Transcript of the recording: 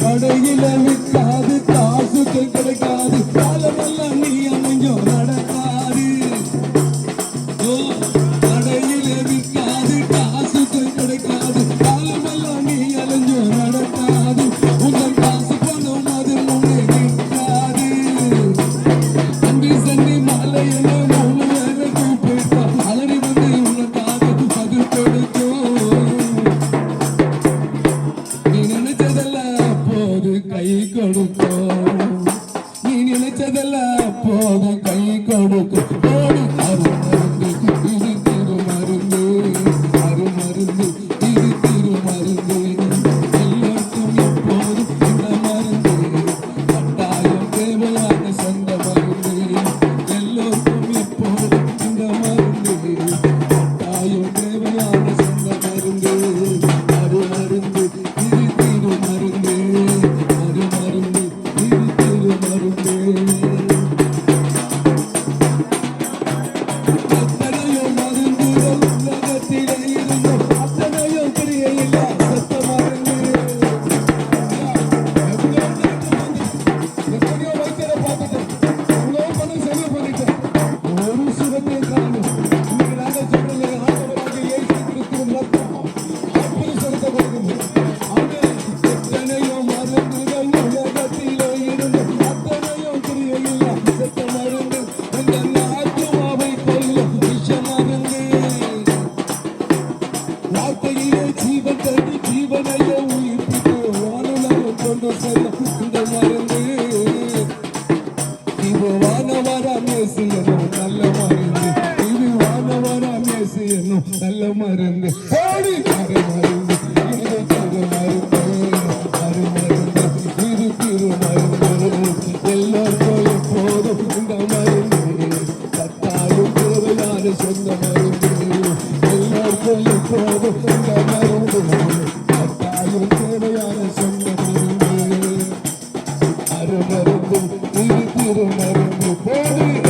கடையில் விற்காது காசு கிடைக்காது காலமெல்லாம் கொடுக்கும். நீ நினைச்சதெல்லாம் போதும் கை கொடுக்கும். இந்த மருந்து. இது வானவரா நேசியனும் நல்ல மருந்து. இது வானவரா நேசியனும் நல்ல மருந்து. கோடி மருந்து bir mermi koydu